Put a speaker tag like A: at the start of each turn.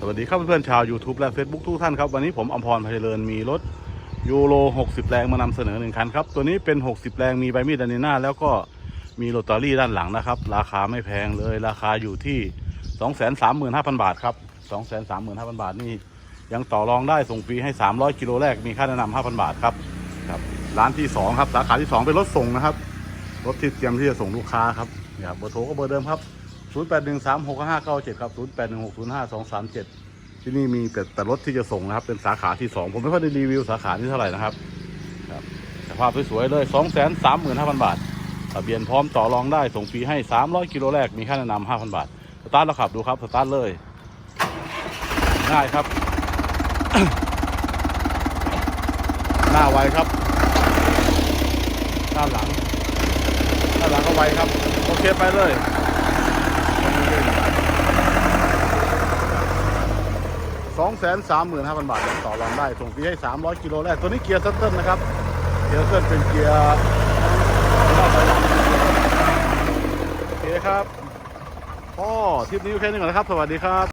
A: สวัสดีครับเพื่อนๆชาว YouTube และ Facebook ทุกท่านครับ วันนี้ผมอมพรพเจริญมีรถยูโร 60 แรงมานำเสนอหนึ่งคันครับ ตัวนี้เป็น 60 แรงมีใบมีดดันเนน่าแล้วก็มีโรตารี่ด้านหลังนะครับ ราคาไม่แพงเลยราคาอยู่ที่ 235,000 บาทครับ 235,000 บาทนี่ยังต่อรองได้ส่งฟรีให้ 300 กิโลแรกมีค่าแนะนำ5,000 บาทครับครับร้านที่ 2 ครับ สาขาที่ 2 เป็นรถส่งนะครับ รถที่เตรียมที่จะส่งลูกค้าครับเนี่ยครับเบอร์โทรก็เบอร์เดิมครับ 08136597ครับ081605237 ที่นี่มีแต่แต่รถที่จะส่งนะครับ เป็นสาขาที่ 2 ผมไม่ค่อยได้รีวิวสาขานี้เท่าไหร่นะครับครับสภาพสวยๆเลย 235,000 บาททะเบียนพร้อมต่อรองได้ส่งฟรีให้ 300 กิโลแรกมีค่าแนะนำ5,000 บาท สตาร์ทแล้วขับดูครับสตาร์ทเลยง่ายครับ หน้าไวครับ ด้านหลัง ด้านหลังก็ไวครับ โอเคไปเลย สองแสนสามหมื่นห้าพันบาทยังต่อรองได้ส่งฟรีให้สามร้อยกิโลแรกตัวนี้เกียร์ซัตเทิลนะครับ เกียร์ซัตเทิลเป็นเกียร์โอเคครับพ่อทริปนี้แค่นี้ก่อนนะครับ สวัสดีครับ